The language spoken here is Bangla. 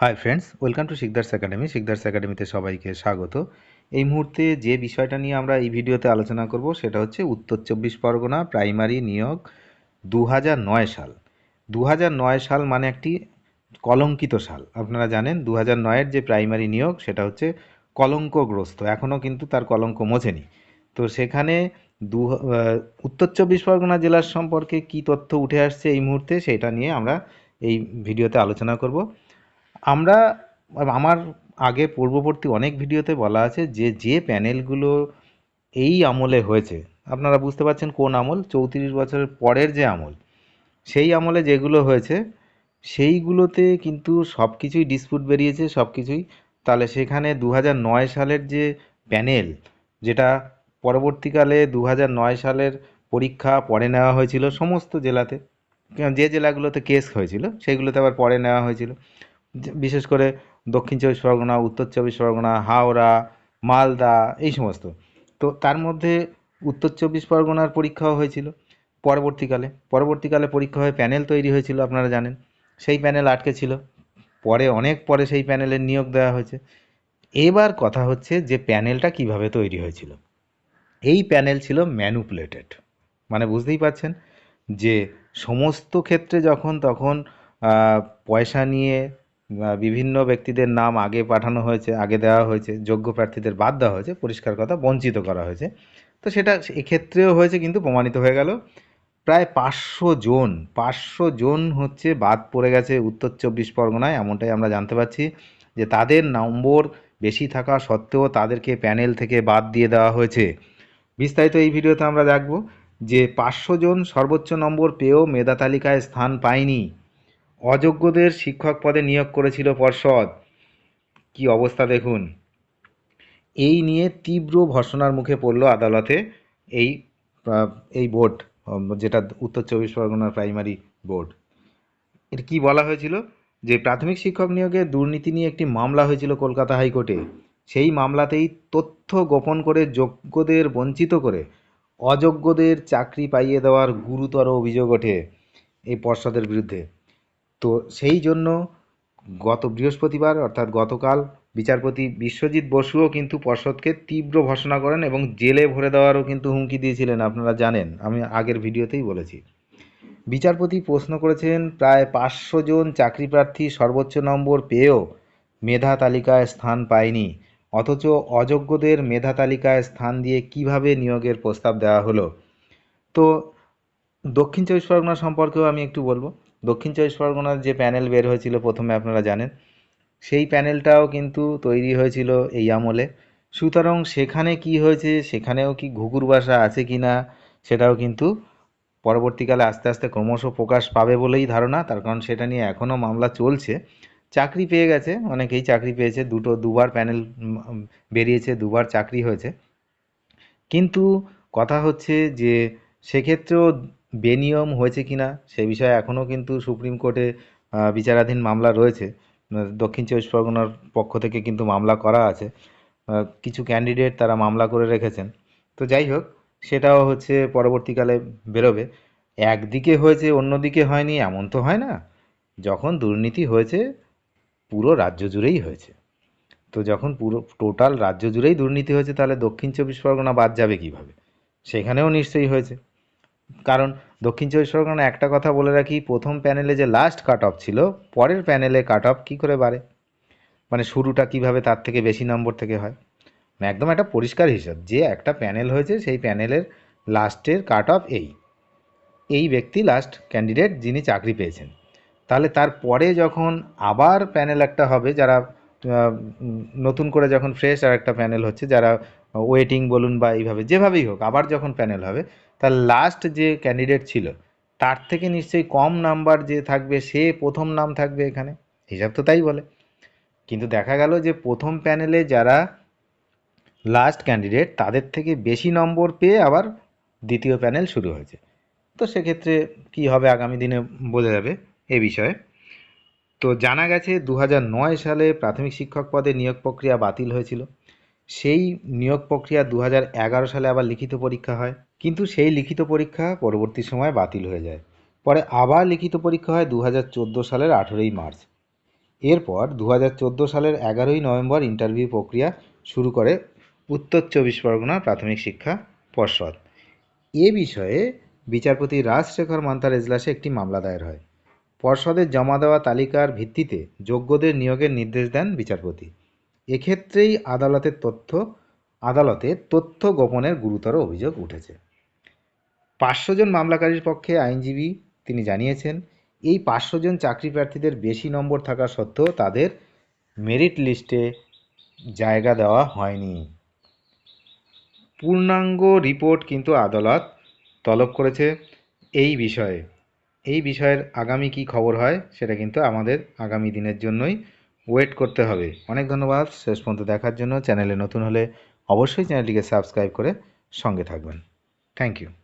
Hi friends welcome to Sikdar's academy Sikdar's একাডেমিতে সবাইকে স্বাগত। এই মুহূর্তে যে বিষয়টা নিয়ে আমরা এই ভিডিওতে আলোচনা করব, সেটা হচ্ছে উত্তর চব্বিশ পরগনা প্রাইমারি নিয়োগ দু সাল। দু সাল মানে একটি কলঙ্কিত সাল। আপনারা জানেন দু হাজার নয়ের যে প্রাইমারি নিয়োগ, সেটা হচ্ছে কলঙ্কগ্রস্ত। এখনও কিন্তু তার কলঙ্ক মোছেনি। তো সেখানে দু উত্তর চব্বিশ পরগনা জেলার সম্পর্কে কি তথ্য উঠে আসছে এই মুহূর্তে, সেটা নিয়ে আমরা এই ভিডিওতে আলোচনা করব। আমরা, আমার আগে পূর্ববর্তী অনেক ভিডিওতে বলা আছে যে যে প্যানেলগুলো এই আমলে হয়েছে, আপনারা বুঝতে পারছেন কোন আমল? চৌত্রিশ বছরের পরের যে আমল, সেই আমলে যেগুলো হয়েছে, সেইগুলোতে কিন্তু সব কিছুই ডিসপুট বেরিয়েছে সব কিছুই তাহলে সেখানে দু সালের যে প্যানেল, যেটা পরবর্তীকালে দু সালের পরীক্ষা পরে নেওয়া হয়েছিল সমস্ত জেলাতে, যে জেলাগুলোতে কেস হয়েছিল, সেগুলোতে আবার পরে নেওয়া হয়েছিল। বিশেষ করে দক্ষিণ চব্বিশ পরগনা, উত্তর চব্বিশ পরগনা, হাওড়া, মালদা, এই সমস্ত। তো তার মধ্যে উত্তর চব্বিশ পরগনার পরীক্ষাও হয়েছিল পরবর্তীকালে। পরবর্তীকালে পরীক্ষা হয়ে প্যানেল তৈরি হয়েছিল, আপনারা জানেন। সেই প্যানেল আটকে ছিল। পরে, অনেক পরে সেই প্যানেলের নিয়োগ দেওয়া হয়েছে। এবার কথা হচ্ছে যে প্যানেলটা কীভাবে তৈরি হয়েছিল। এই প্যানেল ছিল ম্যানুপুলেটেড। মানে বুঝতেই পারছেন যে সমস্ত ক্ষেত্রে যখন, তখন পয়সা নিয়ে বিভিন্ন ব্যক্তিদের নাম আগে পাঠানো হয়েছে, আগে দেওয়া হয়েছে, যোগ্য প্রার্থীদের বাদ দেওয়া হয়েছে, পরিষ্কার কথা বঞ্চিত করা হয়েছে। তো সেটা এক্ষেত্রেও হয়েছে কিন্তু প্রমাণিত হয়ে গেল। প্রায় পাঁচশো জন পাঁচশো জন হচ্ছে বাদ পড়ে গেছে উত্তর চব্বিশ পরগনায়, এমনটাই আমরা জানতে পারছি যে তাদের নম্বর বেশি থাকা সত্ত্বেও তাদেরকে প্যানেল থেকে বাদ দিয়ে দেওয়া হয়েছে। বিস্তারিত এই ভিডিওতে আমরা দেখব যে পাঁচশো জন সর্বোচ্চ নম্বর পেয়েও মেধা তালিকায় স্থান পায়নি। অযোগ্যদের শিক্ষক পদে নিয়োগ করেছিল পর্ষদ। কি অবস্থা দেখুন। এই নিয়ে তীব্র ভর্ষণার মুখে পড়ল আদালতে এই এই বোর্ড, যেটা উত্তর চব্বিশ পরগনার প্রাইমারি বোর্ড। এটা কি বলা হয়েছিল? যে প্রাথমিক শিক্ষক নিয়োগে দুর্নীতি নিয়ে একটি মামলা হয়েছিল কলকাতা হাইকোর্টে। সেই মামলাতেই তথ্য গোপন করে যোগ্যদের বঞ্চিত করে অযোগ্যদের চাকরি পাইয়ে দেওয়ার গুরুতর অভিযোগ ওঠে এই পর্ষদের বিরুদ্ধে। তো সেই জন্য গত বৃহস্পতিবার, অর্থাৎ গতকাল, বিচারপতি বিশ্বজিৎ বসুও কিন্তু পর্ষদকে তীব্র ভর্সনা করেন এবং জেলে ভরে দেওয়ারও কিন্তু হুমকি দিয়েছিলেন, আপনারা জানেন। আমি আগের ভিডিওতেই বলেছি। বিচারপতি প্রশ্ন করেছেন, প্রায় পাঁচশো জন চাকরি প্রার্থী সর্বোচ্চ নম্বর পেয়েও মেধা তালিকায় স্থান পায়নি। অথচ অযোগ্যদের মেধা তালিকায় স্থান দিয়ে কীভাবে নিয়োগের প্রস্তাব দেওয়া হলো? তো দক্ষিণ চব্বিশ পরগনা সম্পর্কেও আমি একটু বলব। দক্ষিণ চব্বিশ পরগনার যে প্যানেল বের হয়েছিল প্রথমে আপনারা জানেন, সেই প্যানেলটাও কিন্তু তৈরি হয়েছিল এই আমলে। সুতরাং সেখানে কি হয়েছে, সেখানেও কি ঘুঘুর বাসা আছে কি না, সেটাও কিন্তু পরবর্তীকালে আস্তে আস্তে ক্রমশ প্রকাশ পাবে বলেই ধারণা, তার কারণ সেটা নিয়ে এখনও মামলা চলছে। চাকরি পেয়ে গেছে, অনেকেই চাকরি পেয়েছে, দুটো, দুবার প্যানেল বেরিয়েছে, দুবার চাকরি হয়েছে। কিন্তু কথা হচ্ছে যে সেক্ষেত্রেও বেনিয়ম হয়েছে কিনা সে বিষয়ে এখনও কিন্তু সুপ্রিম কোর্টে বিচারাধীন মামলা রয়েছে। দক্ষিণ চব্বিশ পরগনার পক্ষ থেকে কিন্তু মামলা করা আছে। কিছু ক্যান্ডিডেট তারা মামলা করে রেখেছেন। তো যাই হোক, সেটাও হচ্ছে পরবর্তীকালে বেরোবে। একদিকে হয়েছে, অন্যদিকে হয়নি, এমন তো হয় না। যখন দুর্নীতি হয়েছে, পুরো রাজ্য জুড়েই হয়েছে। তো যখন পুরো টোটাল রাজ্য জুড়েই দুর্নীতি হয়েছে, তাহলে দক্ষিণ চব্বিশ পরগনা বাদ যাবে কীভাবে? সেখানেও নিশ্চয়ই হয়েছে। কারণ দক্ষিণ চব্বিশ পরগনা একটা কথা বলে রাখি, প্রথম প্যানেলে যে লাস্ট কাট অফ ছিল, পরের প্যানেলে কাট অফ কী করে বাড়ে? মানে শুরুটা কীভাবে তার থেকে বেশি নম্বর থেকে হয়? মানে একদম একটা পরিষ্কার হিসাব, যে একটা প্যানেল হয়েছে, সেই প্যানেলের লাস্টের কাট অফ এই। এই ব্যক্তি লাস্ট ক্যান্ডিডেট যিনি চাকরি পেয়েছেন। তাহলে তারপরে যখন আবার প্যানেল একটা হবে, যারা নতুন করে যখন ফ্রেশ আর একটা প্যানেল হচ্ছে, যারা ওয়েটিং বলুন বা এইভাবে, যেভাবেই হোক, আবার যখন প্যানেল হবে, তার লাস্ট যে ক্যান্ডিডেট ছিল, তার থেকে নিশ্চয়ই কম নাম্বার যে থাকবে, সে প্রথম নাম থাকবে এখানে। হিসাব তো তাই বলে। কিন্তু দেখা গেল যে প্রথম প্যানেলে যারা লাস্ট ক্যান্ডিডেট তাদের থেকে বেশি নম্বর পেয়ে আবার দ্বিতীয় প্যানেল শুরু হয়েছে। তো সেক্ষেত্রে কি হবে আগামী দিনে বোঝা যাবে এ বিষয়ে। তো জানা গেছে দু সালে প্রাথমিক শিক্ষক পদে নিয়োগ প্রক্রিয়া বাতিল হয়েছিল। সেই নিয়োগ প্রক্রিয়া দু সালে আবার লিখিত পরীক্ষা হয়। কিন্তু সেই লিখিত পরীক্ষা পরবর্তী সময় বাতিল হয়ে যায়। পরে আবার লিখিত পরীক্ষা হয় দু হাজার চোদ্দ সালের আঠেরোই মার্চ। এরপর দু হাজার চোদ্দ সালের এগারোই নভেম্বর ইন্টারভিউ প্রক্রিয়া শুরু করে উত্তর চব্বিশ পরগনা প্রাথমিক শিক্ষা পর্ষদ। এ বিষয়ে বিচারপতি রাজশেখর মান্তার এজলাসে একটি মামলা দায়ের হয়। পর্ষদের জমা দেওয়া তালিকার ভিত্তিতে যোগ্যদের নিয়োগের নির্দেশ দেন বিচারপতি। এক্ষেত্রেই আদালতের তথ্য, আদালতে তথ্য গোপনের গুরুতর অভিযোগ উঠেছে। পাঁচশো জন মামলাকারীর পক্ষে আইনজীবী তিনি জানিয়েছেন, এই পাঁচশো জন চাকরি প্রার্থীদের বেশি নম্বর থাকা সত্ত্বেও তাদের মেরিট লিস্টে জায়গা দেওয়া হয়নি। পূর্ণাঙ্গ রিপোর্ট কিন্তু আদালত তলব করেছে এই বিষয়ে। এই বিষয়ের আগামী কি খবর হয়, সেটা কিন্তু আমাদের আগামী দিনের জন্যই ওয়েট করতে হবে। অনেক ধন্যবাদ শেষ পর্যন্ত দেখার জন্য। চ্যানেলে নতুন হলে অবশ্যই চ্যানেলটিকে সাবস্ক্রাইব করে সঙ্গে থাকবেন। Thank you.